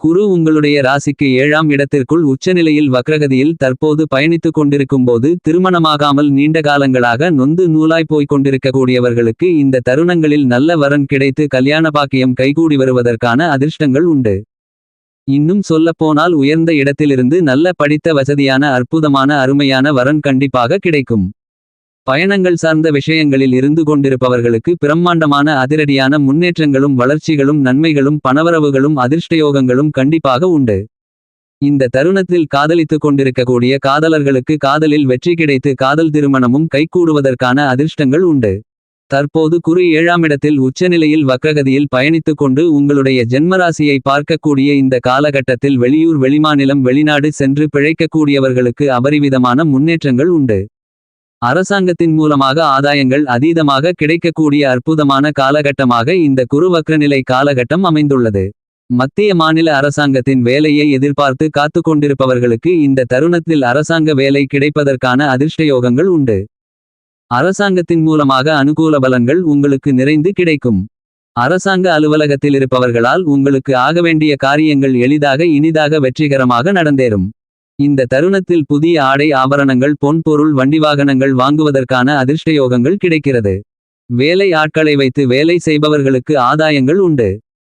குரு உங்களுடைய ராசிக்கு ஏழாம் இடத்திற்குள் உச்சநிலையில் வக்ரகதியில் தற்போது பயணித்துக் கொண்டிருக்கும்போது திருமணமாகாமல் நீண்ட காலங்களாக நொந்து நூலாய் போய்க் கொண்டிருக்கக்கூடியவர்களுக்கு இந்த தருணங்களில் நல்ல வரன் கிடைத்து கல்யாண பாக்கியம் கைகூடி வருவதற்கான அதிர்ஷ்டங்கள் உண்டு. இன்னும் சொல்லப்போனால் உயர்ந்த இடத்திலிருந்து நல்ல படித்த வசதியான அற்புதமான அருமையான வரன் கண்டிப்பாக கிடைக்கும். பயணங்கள் சார்ந்த விஷயங்களில் இருந்து கொண்டிருப்பவர்களுக்கு பிரம்மாண்டமான அதிரடியான முன்னேற்றங்களும் வளர்ச்சிகளும் நன்மைகளும் பணவரவுகளும் அதிர்ஷ்டயோகங்களும் கண்டிப்பாக உண்டு. இந்த தருணத்தில் காதலித்துக் கொண்டிருக்கக்கூடிய காதலர்களுக்கு காதலில் வெற்றி கிடைத்து காதல் திருமணமும் கைகூடுவதற்கான அதிர்ஷ்டங்கள் உண்டு. தற்போது குரு ஏழாம் இடத்தில் உச்சநிலையில் வக்ரகதியில் பயணித்துக் கொண்டு உங்களுடைய ஜென்மராசியை பார்க்கக்கூடிய இந்த காலகட்டத்தில் வெளியூர் வெளிமாநிலம் வெளிநாடு சென்று பிழைக்கக்கூடியவர்களுக்கு அபரிவிதமான முன்னேற்றங்கள் உண்டு. அரசாங்கத்தின் மூலமாக ஆதாயங்கள் அதீதமாக கிடைக்கக்கூடிய அற்புதமான காலகட்டமாக இந்த குரு வக்ரநிலை காலகட்டம் அமைந்துள்ளது. மத்திய மாநில அரசாங்கத்தின் வேலையை எதிர்பார்த்து காத்து கொண்டிருப்பவர்களுக்கு இந்த தருணத்தில் அரசாங்க வேலை கிடைப்பதற்கான அதிர்ஷ்டயோகங்கள் உண்டு. அரசாங்கத்தின் மூலமாக அனுகூல பலன்கள் உங்களுக்கு நிறைந்து கிடைக்கும். அரசாங்க அலுவலகத்தில் இருப்பவர்களால் உங்களுக்கு ஆக வேண்டிய காரியங்கள் எளிதாக இனிதாக வெற்றிகரமாக நடந்தேறும். இந்த தருணத்தில் புதிய ஆடை ஆபரணங்கள் பொன்பொருள் வண்டி வாகனங்கள் வாங்குவதற்கான அதிர்ஷ்டயோகங்கள் கிடைக்கிறது. வேலை ஆட்களை வைத்து வேலை செய்பவர்களுக்கு ஆதாயங்கள் உண்டு.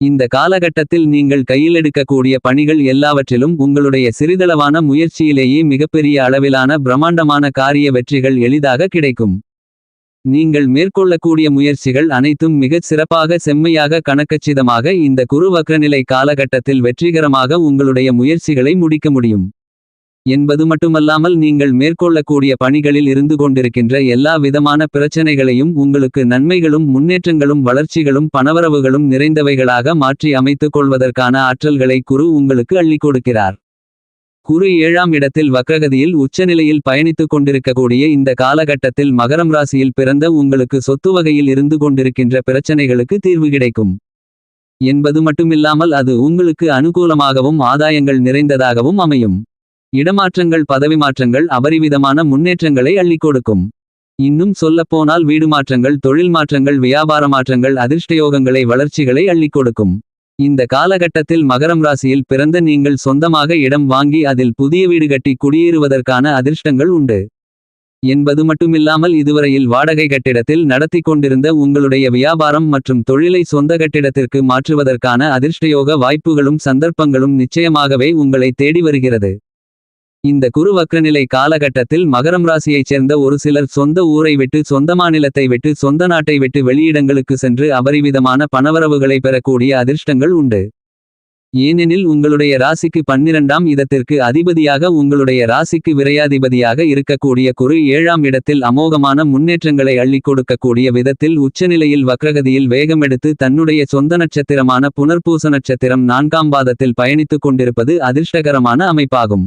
இந்த காலகட்டத்தில் நீங்கள் கையில் எடுக்கக்கூடிய பணிகள் எல்லாவற்றிலும் உங்களுடைய சிறிதளவான முயற்சியிலேயே மிகப்பெரிய அளவிலான பிரம்மாண்டமான காரிய வெற்றிகள் எளிதாக கிடைக்கும். நீங்கள் மேற்கொள்ளக்கூடிய முயற்சிகள் அனைத்தும் மிகச் சிறப்பாக செம்மையாக கணக்கச்சிதமாக இந்த குரு வக்ரநிலை காலகட்டத்தில் வெற்றிகரமாக உங்களுடைய முயற்சிகளை முடிக்க முடியும். என்பது மட்டுமல்லாமல் நீங்கள் மேற்கொள்ளக்கூடிய பணிகளில் இருந்து கொண்டிருக்கின்ற எல்லா விதமான பிரச்சனைகளையும் உங்களுக்கு நன்மைகளும் முன்னேற்றங்களும் வளர்ச்சிகளும் பணவரவுகளும் நிறைந்தவைகளாக மாற்றி அமைத்துக் கொள்வதற்கான ஆற்றல்களை குரு உங்களுக்கு அள்ளிக் கொடுக்கிறார். குரு ஏழாம் இடத்தில் வக்ரகதியில் உச்சநிலையில் பயணித்துக் கொண்டிருக்கக்கூடிய இந்த காலகட்டத்தில் மகரம் ராசியில் பிறந்த உங்களுக்கு சொத்து வகையில் இருந்து கொண்டிருக்கின்ற பிரச்சனைகளுக்கு தீர்வு கிடைக்கும். என்பது மட்டுமில்லாமல் அது உங்களுக்கு அனுகூலமாகவும் ஆதாயங்கள் நிறைந்ததாகவும் அமையும். இடமாற்றங்கள் பதவி மாற்றங்கள் அபரிவிதமான முன்னேற்றங்களை அள்ளிக் கொடுக்கும். இன்னும் சொல்லப்போனால் வீடு மாற்றங்கள் தொழில் மாற்றங்கள் வியாபார மாற்றங்கள் அதிர்ஷ்டயோகங்களை வளர்ச்சிகளை அள்ளிக் கொடுக்கும். இந்த காலகட்டத்தில் மகரம் ராசியில் பிறந்த நீங்கள் சொந்தமாக இடம் வாங்கி அதில் புதிய வீடு கட்டி குடியேறுவதற்கான அதிர்ஷ்டங்கள் உண்டு. என்பது மட்டுமில்லாமல் இதுவரையில் வாடகை கட்டிடத்தில் நடத்தி கொண்டிருந்த உங்களுடைய வியாபாரம் மற்றும் தொழிலை சொந்த கட்டிடத்திற்கு மாற்றுவதற்கான அதிர்ஷ்டயோக வாய்ப்புகளும் சந்தர்ப்பங்களும் நிச்சயமாகவே உங்களை தேடி வருகிறது. இந்த குரு வக்ரநிலை காலகட்டத்தில் மகரம் ராசியைச் சேர்ந்த ஒரு சிலர் சொந்த ஊரை விட்டு சொந்த மாநிலத்தை விட்டு சொந்த நாட்டை விட்டு வெளியிடங்களுக்கு சென்று அபரிவிதமான பணவரவுகளை பெறக்கூடிய அதிர்ஷ்டங்கள் உண்டு. ஏனெனில் உங்களுடைய ராசிக்கு பன்னிரண்டாம் இடத்திற்கு அதிபதியாக உங்களுடைய ராசிக்கு விரையாதிபதியாக இருக்கக்கூடிய குரு ஏழாம் இடத்தில் அமோகமான முன்னேற்றங்களை அள்ளிக் கொடுக்கக்கூடிய விதத்தில் உச்சநிலையில் வக்ரகதியில் வேகமெடுத்து தன்னுடைய சொந்த நட்சத்திரமான புனர்பூச நட்சத்திரம் நான்காம் பாதத்தில் பயணித்துக் கொண்டிருப்பது அதிர்ஷ்டகரமான அமைப்பாகும்.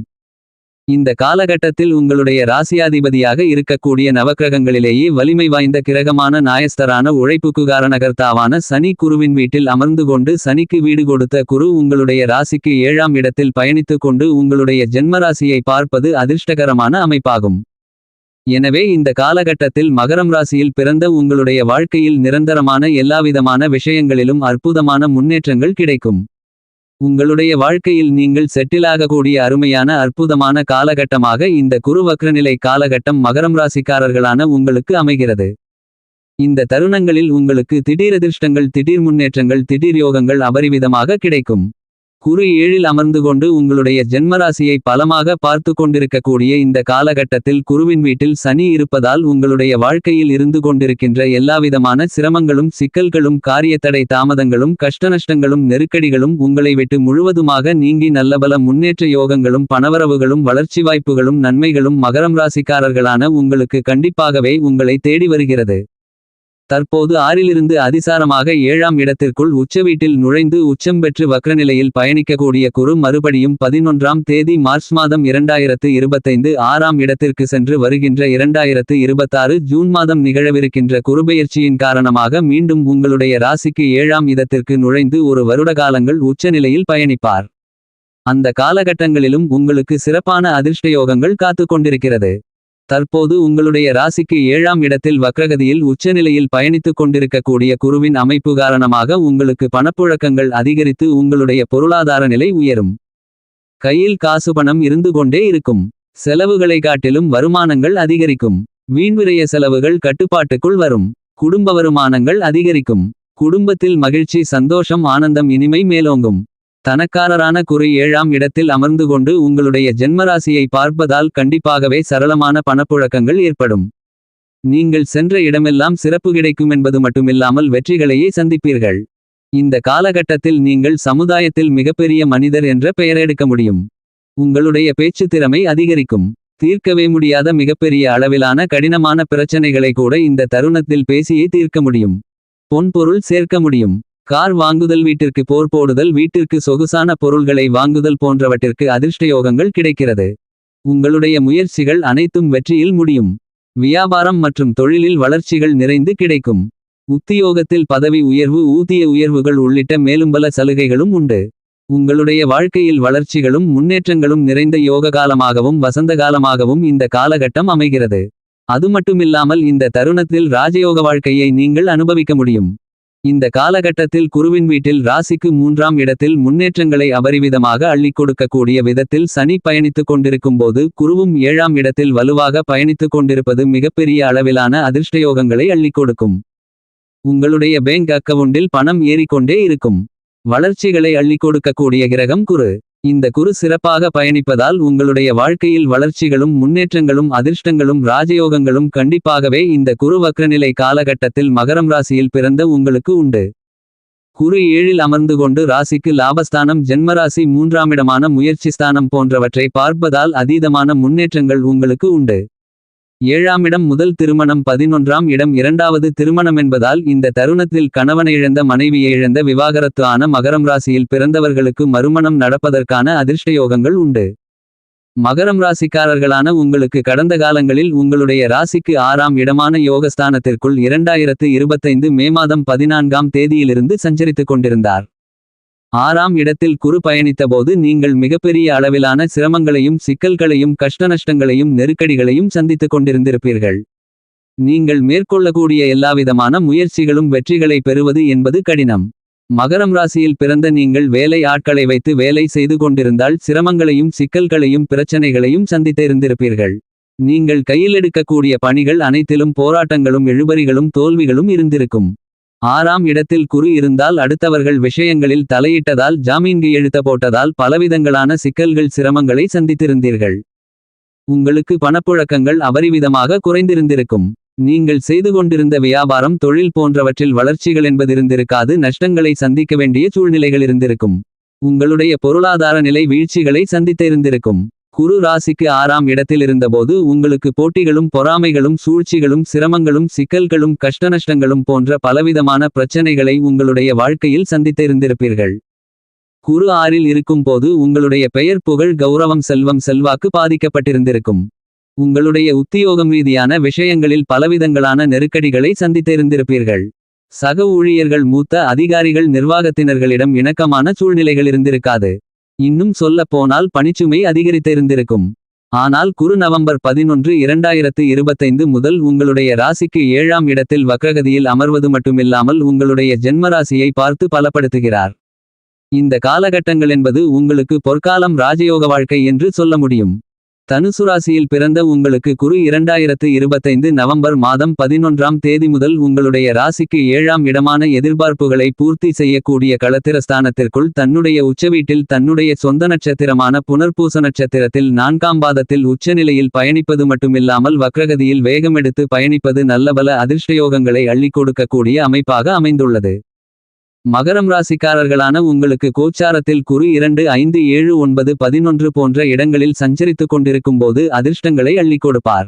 இந்த காலகட்டத்தில் உங்களுடைய ராசியாதிபதியாக இருக்கக்கூடிய நவக்கிரகங்களிலேயே வலிமை வாய்ந்த கிரகமான நாயஸ்தரான உழைப்புக்கு காரணகர்த்தாவான சனி குருவின் வீட்டில் அமர்ந்து கொண்டு சனிக்கு வீடு கொடுத்த குரு உங்களுடைய ராசிக்கு ஏழாம் இடத்தில் பயணித்துக் கொண்டு உங்களுடைய ஜென்மராசியை பார்ப்பது அதிர்ஷ்டகரமான அமைப்பாகும். எனவே இந்த காலகட்டத்தில் மகரம் ராசியில் பிறந்த உங்களுடைய வாழ்க்கையில் நிரந்தரமான எல்லாவிதமான விஷயங்களிலும் அற்புதமான முன்னேற்றங்கள் கிடைக்கும். உங்களுடைய வாழ்க்கையில் நீங்கள் செட்டிலாகக்கூடிய அருமையான அற்புதமான காலகட்டமாக இந்த குரு வக்ரநிலை காலகட்டம் மகரம் ராசிக்காரர்களான உங்களுக்கு அமைகிறது. இந்த தருணங்களில் உங்களுக்கு திடீரதிர்ஷ்டங்கள் திடீர் முன்னேற்றங்கள் திடீர் யோகங்கள் அபரிவிதமாக கிடைக்கும். குரு ஏழில் அமர்ந்து கொண்டு உங்களுடைய ஜென்மராசியை பலமாக பார்த்து கொண்டிருக்கக்கூடிய இந்த காலகட்டத்தில் குருவின் வீட்டில் சனி இருப்பதால் உங்களுடைய வாழ்க்கையில் இருந்து கொண்டிருக்கின்ற எல்லாவிதமான சிரமங்களும் சிக்கல்களும் காரியத்தடை தாமதங்களும் கஷ்டநஷ்டங்களும் நெருக்கடிகளும் உங்களை விட்டு முழுவதுமாக நீங்கி நல்லபல முன்னேற்ற யோகங்களும் பணவரவுகளும் வளர்ச்சி வாய்ப்புகளும் நன்மைகளும் மகரம் ராசிக்காரர்களான உங்களுக்கு கண்டிப்பாகவே உங்களை தேடி வருகிறது. தற்போது ஆறிலிருந்து அதிசாரமாக ஏழாம் இடத்திற்குள் உச்சவீட்டில் நுழைந்து உச்சம் பெற்று வக்ரநிலையில் பயணிக்கக்கூடிய குரு மறுபடியும் பதினொன்றாம் தேதி மார்ச் மாதம் இரண்டாயிரத்து இருபத்தைந்து ஆறாம் இடத்திற்கு சென்று வருகின்ற இரண்டாயிரத்து இருபத்தாறு ஜூன் மாதம் நிகழவிருக்கின்ற குறுபெயர்ச்சியின் காரணமாக மீண்டும் உங்களுடைய ராசிக்கு ஏழாம் இடத்திற்கு நுழைந்து ஒரு வருட காலங்கள் உச்சநிலையில் பயணிப்பார். அந்த காலகட்டங்களிலும் உங்களுக்கு சிறப்பான அதிர்ஷ்டயோகங்கள் காத்துக் கொண்டிருக்கிறது. தற்போது உங்களுடைய ராசிக்கு ஏழாம் இடத்தில் வக்ரகதியில் உச்சநிலையில் பயணித்துக் கொண்டிருக்கக்கூடிய குருவின் அமைப்பு காரணமாக உங்களுக்கு பணப்புழக்கங்கள் அதிகரித்து உங்களுடைய பொருளாதார நிலை உயரும். கையில் காசு பணம் இருந்து கொண்டே இருக்கும். செலவுகளை காட்டிலும் வருமானங்கள் அதிகரிக்கும். வீண்விரைய செலவுகள் கட்டுப்பாட்டுக்குள் வரும். குடும்ப வருமானங்கள் அதிகரிக்கும். குடும்பத்தில் மகிழ்ச்சி சந்தோஷம் ஆனந்தம் இனிமை மேலோங்கும். தனக்காரரான குறி ஏழாம் இடத்தில் அமர்ந்து கொண்டு உங்களுடைய ஜென்மராசியை பார்ப்பதால் கண்டிப்பாகவே சரளமான பணப்புழக்கங்கள் ஏற்படும். நீங்கள் சென்ற இடமெல்லாம் சிறப்பு கிடைக்கும் என்பது மட்டுமில்லாமல் வெற்றிகளையே சந்திப்பீர்கள். இந்த காலகட்டத்தில் நீங்கள் சமுதாயத்தில் மிகப்பெரிய மனிதர் என்ற பெயர் எடுக்க முடியும். உங்களுடைய பேச்சு திறமை அதிகரிக்கும். தீர்க்கவே முடியாத மிகப்பெரிய அளவிலான கடினமான பிரச்சனைகளை கூட இந்த தருணத்தில் பேசியே தீர்க்க முடியும். பொன்பொருள் சேர்க்க முடியும். கார் வாங்குதல் வீட்டிற்கு போர் போடுதல் வீட்டிற்கு சொகுசான பொருள்களை வாங்குதல் போன்றவற்றிற்கு அதிர்ஷ்டயோகங்கள் கிடைக்கிறது. உங்களுடைய முயற்சிகள் அனைத்தும் வெற்றியில் முடியும். வியாபாரம் மற்றும் தொழிலில் வளர்ச்சிகள் நிறைந்து கிடைக்கும். உத்தியோகத்தில் பதவி உயர்வு ஊதிய உயர்வுகள் உள்ளிட்ட மேலும் பல சலுகைகளும் உண்டு. உங்களுடைய வாழ்க்கையில் வளர்ச்சிகளும் முன்னேற்றங்களும் நிறைந்த யோக காலமாகவும் வசந்த காலமாகவும் இந்த காலகட்டம் அமைகிறது. அது மட்டுமில்லாமல் இந்த தருணத்தில் ராஜயோக வாழ்க்கையை நீங்கள் அனுபவிக்க முடியும். இந்த காலகட்டத்தில் குருவின் வீட்டில் ராசிக்கு மூன்றாம் இடத்தில் முன்னேற்றங்களை அபரிவிதமாக அள்ளிக் கொடுக்கக்கூடிய விதத்தில் சனி பயணித்துக் கொண்டிருக்கும்போது குருவும் ஏழாம் இடத்தில் வலுவாக பயணித்துக் கொண்டிருப்பது மிகப்பெரிய அளவிலான அதிர்ஷ்டயோகங்களை அள்ளிக் கொடுக்கும். உங்களுடைய பேங்க் அக்கவுண்டில் பணம் ஏறிக்கொண்டே இருக்கும். வளர்ச்சிகளை அள்ளிக் கொடுக்கக்கூடிய கிரகம் குரு. இந்த குரு சிறப்பாக பயணிப்பதால் உங்களுடைய வாழ்க்கையில் வளர்ச்சிகளும் முன்னேற்றங்களும் அதிர்ஷ்டங்களும் ராஜயோகங்களும் கண்டிப்பாகவே இந்த குரு வக்ரநிலை காலகட்டத்தில் மகரம் ராசியில் பிறந்த உங்களுக்கு உண்டு. குரு ஏழில் அமர்ந்து கொண்டு ராசிக்கு லாபஸ்தானம் ஜென்மராசி மூன்றாமிடமான முயற்சி ஸ்தானம் போன்றவற்றை பார்ப்பதால் அதீதமான முன்னேற்றங்கள் உங்களுக்கு உண்டு. ஏழாம் இடம் முதல் திருமணம் பதினொன்றாம் இடம் இரண்டாவது திருமணம் என்பதால் இந்த தருணத்தில் கணவனை இழந்த மனைவியை இழந்த விவாகரத்து ஆன மகரம் ராசியில் பிறந்தவர்களுக்கு மறுமணம் நடப்பதற்கான அதிர்ஷ்டயோகங்கள் உண்டு. மகரம் ராசிக்காரர்களான உங்களுக்கு கடந்த காலங்களில் உங்களுடைய ராசிக்கு ஆறாம் இடமான யோகஸ்தானத்திற்குள் இரண்டாயிரத்து இருபத்தைந்து மே மாதம் பதினான்காம் தேதியிலிருந்து சஞ்சரித்துக் கொண்டிருந்தார். ஆறாம் இடத்தில் குரு பயணித்தபோது நீங்கள் மிகப்பெரிய அளவிலான சிரமங்களையும் சிக்கல்களையும் கஷ்டநஷ்டங்களையும் நெருக்கடிகளையும் சந்தித்துக் கொண்டிருந்திருப்பீர்கள். நீங்கள் மேற்கொள்ளக்கூடிய எல்லாவிதமான முயற்சிகளும் வெற்றிகளை பெறுவது என்பது கடினம். மகரம் ராசியில் பிறந்த நீங்கள் வேலை ஆட்களை வைத்து வேலை செய்து கொண்டிருந்தால் சிரமங்களையும் சிக்கல்களையும் பிரச்சனைகளையும் சந்தித்திருந்திருப்பீர்கள் நீங்கள் கையில் எடுக்கக்கூடிய பணிகள் அனைத்திலும் போராட்டங்களும் இழுபறிகளும் தோல்விகளும் இருந்திருக்கும். ஆறாம் இடத்தில் குரு இருந்தால் அடுத்தவர்கள் விஷயங்களில் தலையிட்டதால் ஜாமீன்கு எழுத்த போட்டதால் பலவிதங்களான சிக்கல்கள் சிரமங்களை சந்தித்திருந்தீர்கள். உங்களுக்கு பணப்புழக்கங்கள் அபரிவிதமாக குறைந்திருந்திருக்கும். நீங்கள் செய்து கொண்டிருந்த வியாபாரம் தொழில் போன்றவற்றில் வளர்ச்சிகள் என்பதிருந்திருக்காது நஷ்டங்களை சந்திக்க வேண்டிய சூழ்நிலைகள் இருந்திருக்கும். உங்களுடைய பொருளாதார நிலை வீழ்ச்சிகளை சந்தித்திருந்திருக்கும். குரு ராசிக்கு ஆறாம் இடத்தில் இருந்தபோது உங்களுக்கு போட்டிகளும் பொறாமைகளும் சூழ்ச்சிகளும் சிரமங்களும் சிக்கல்களும் கஷ்டநஷ்டங்களும் போன்ற பலவிதமான பிரச்சனைகளை உங்களுடைய வாழ்க்கையில் சந்தித்திருந்திருப்பீர்கள். குரு ஆறில் இருக்கும்போது உங்களுடைய பெயர் புகழ் கௌரவம் செல்வம் செல்வாக்கு பாதிக்கப்பட்டிருந்திருக்கும். உங்களுடைய உத்தியோகம் ரீதியான விஷயங்களில் பலவிதங்களான நெருக்கடிகளை சந்தித்திருந்திருப்பீர்கள். சக ஊழியர்கள் மூத்த அதிகாரிகள் நிர்வாகத்தினர்களிடம் இணக்கமான சூழ்நிலைகள் இருந்திருக்காது. இன்னும் சொல்ல போனால் பணிச்சுமை அதிகரித்திருந்திருக்கும். ஆனால் குரு நவம்பர் பதினொன்று இரண்டாயிரத்து இருபத்தைந்து முதல் உங்களுடைய ராசிக்கு ஏழாம் இடத்தில் வக்ரகதியில் அமர்வது மட்டுமில்லாமல் உங்களுடைய ஜென்மராசியை பார்த்து பலப்படுத்துகிறார். இந்த காலகட்டங்கள் என்பது உங்களுக்கு பொற்காலம் ராஜயோக வாழ்க்கை என்று சொல்ல முடியும். தனுசு ராசியில் பிறந்த உங்களுக்கு குரு இரண்டாயிரத்து இருபத்தைந்து நவம்பர் மாதம் பதினொன்றாம் தேதி முதல் உங்களுடைய ராசிக்கு ஏழாம் இடமான எதிர்பார்ப்புகளை பூர்த்தி செய்யக்கூடிய களத்திரஸ்தானத்திற்குள் தன்னுடைய உச்சவீட்டில் தன்னுடைய சொந்த நட்சத்திரமான புனர்பூச நட்சத்திரத்தில் நான்காம் பாதத்தில் உச்சநிலையில் பயணிப்பது மட்டுமில்லாமல் வக்ரகதியில் வேகமெடுத்து பயணிப்பது நல்லபல அதிர்ஷ்டயோகங்களை அள்ளிக் கொடுக்கக்கூடிய அமைப்பாக அமைந்துள்ளது. மகரம் ராசிக்காரர்களான உங்களுக்கு கோச்சாரத்தில் குரு இரண்டு ஐந்து ஏழு ஒன்பது பதினொன்று போன்ற இடங்களில் சஞ்சரித்துக் கொண்டிருக்கும்போது அதிர்ஷ்டங்களை அள்ளிக் கொடுப்பார்.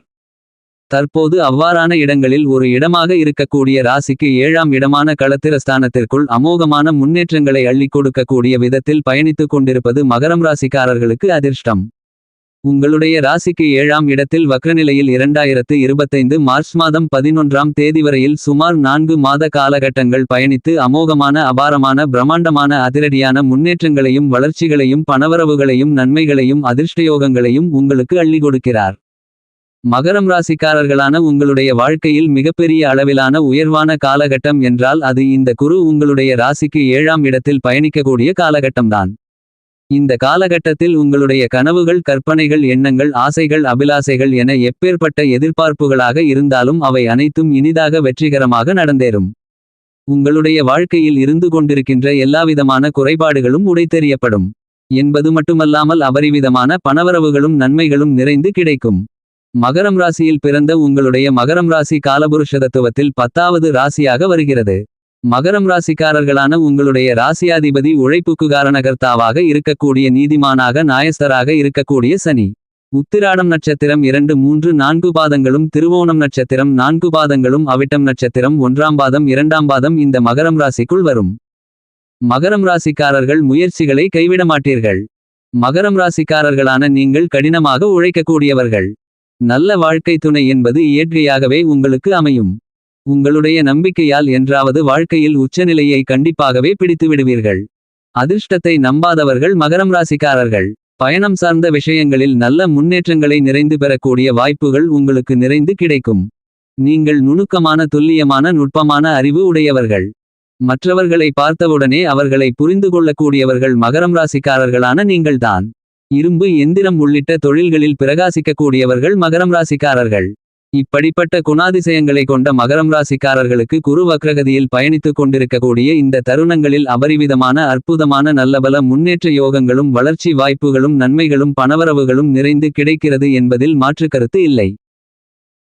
தற்போது அவ்வாறான இடங்களில் ஒரு இடமாக இருக்கக்கூடிய ராசிக்கு ஏழாம் இடமான களத்திரஸ்தானத்திற்குள் அமோகமான முன்னேற்றங்களை அள்ளிக் கொடுக்கக்கூடிய விதத்தில் பயணித்துக் கொண்டிருப்பது மகரம் ராசிக்காரர்களுக்கு அதிர்ஷ்டம். உங்களுடைய ராசிக்கு ஏழாம் இடத்தில் வக்ரநிலையில் இரண்டாயிரத்து இருபத்தைந்து மார்ச் மாதம் பதினொன்றாம் தேதி வரையில் சுமார் நான்கு மாத காலகட்டங்கள் பயணித்து அமோகமான அபாரமான பிரம்மாண்டமான அதிரடியான முன்னேற்றங்களையும் வளர்ச்சிகளையும் பணவரவுகளையும் நன்மைகளையும் அதிர்ஷ்டயோகங்களையும் உங்களுக்கு அள்ளி கொடுக்கிறார். மகரம் ராசிக்காரர்களான உங்களுடைய வாழ்க்கையில் மிகப்பெரிய அளவிலான உயர்வான காலகட்டம் என்றால் அது இந்த குரு உங்களுடைய ராசிக்கு ஏழாம் இடத்தில் பயணிக்கக்கூடிய காலகட்டம்தான். இந்த காலகட்டத்தில் உங்களுடைய கனவுகள் கற்பனைகள் எண்ணங்கள் ஆசைகள் அபிலாசைகள் என எப்பேற்பட்ட எதிர்பார்ப்புகளாக இருந்தாலும் அவை அனைத்தும் இனிதாக வெற்றிகரமாக நடந்தேறும். உங்களுடைய வாழ்க்கையில் இருந்து கொண்டிருக்கின்ற எல்லாவிதமான குறைபாடுகளும் உடைத்தெறியப்படும். என்பது மட்டுமல்லாமல் அபரிவிதமான பணவரவுகளும் நன்மைகளும் நிறைந்து கிடைக்கும். மகரம் ராசியில் பிறந்த உங்களுடைய மகரம் ராசி காலபுருஷதத்துவத்தில் பத்தாவது ராசியாக வருகிறது. மகரம் ராசிக்காரர்களான உங்களுடைய ராசியாதிபதி உழைப்புக்கு காரணகர்த்தாவாக இருக்கக்கூடிய நீதிமானாக நாயஸ்தராக இருக்கக்கூடிய சனி. உத்திராடம் நட்சத்திரம் இரண்டு மூன்று நான்கு பாதங்களும் திருவோணம் நட்சத்திரம் நான்கு பாதங்களும் அவிட்டம் நட்சத்திரம் ஒன்றாம் பாதம் இரண்டாம் பாதம் இந்த மகரம் ராசிக்குள் வரும். மகரம் ராசிக்காரர்கள் முயற்சிகளை கைவிட மாட்டீர்கள். மகரம் ராசிக்காரர்களான நீங்கள் கடினமாக உழைக்கக்கூடியவர்கள். நல்ல வாழ்க்கை துணை என்பது இயற்கையாகவே உங்களுக்கு அமையும். உங்களுடைய நம்பிக்கையால் என்றாவது வாழ்க்கையில் உச்சநிலையை கண்டிப்பாகவே பிடித்து விடுவீர்கள் அதிர்ஷ்டத்தை நம்பாதவர்கள் மகரம் ராசிக்காரர்கள். பயணம் சார்ந்த விஷயங்களில் நல்ல முன்னேற்றங்களை நிறைந்து பெறக்கூடிய வாய்ப்புகள் உங்களுக்கு நிறைந்து கிடைக்கும். நீங்கள் நுணுக்கமான துல்லியமான நுட்பமான அறிவு உடையவர்கள். மற்றவர்களை பார்த்தவுடனே அவர்களை புரிந்து கொள்ளக்கூடியவர்கள் மகரம் ராசிக்காரர்களான நீங்கள்தான். இரும்பு எந்திரம் உள்ளிட்ட தொழில்களில் பிரகாசிக்கக்கூடியவர்கள் மகரம் ராசிக்காரர்கள். இப்படிப்பட்ட குணாதிசயங்களை கொண்ட மகரம் ராசிக்காரர்களுக்கு குரு வக்ரகதியில் பயணித்துக் கொண்டிருக்கக்கூடிய இந்த தருணங்களில் அபரிவிதமான அற்புதமான நல்லபல முன்னேற்ற யோகங்களும் வளர்ச்சி வாய்ப்புகளும் நன்மைகளும் பணவரவுகளும் நிறைந்து கிடைக்கிறது என்பதில் மாற்று கருத்து இல்லை.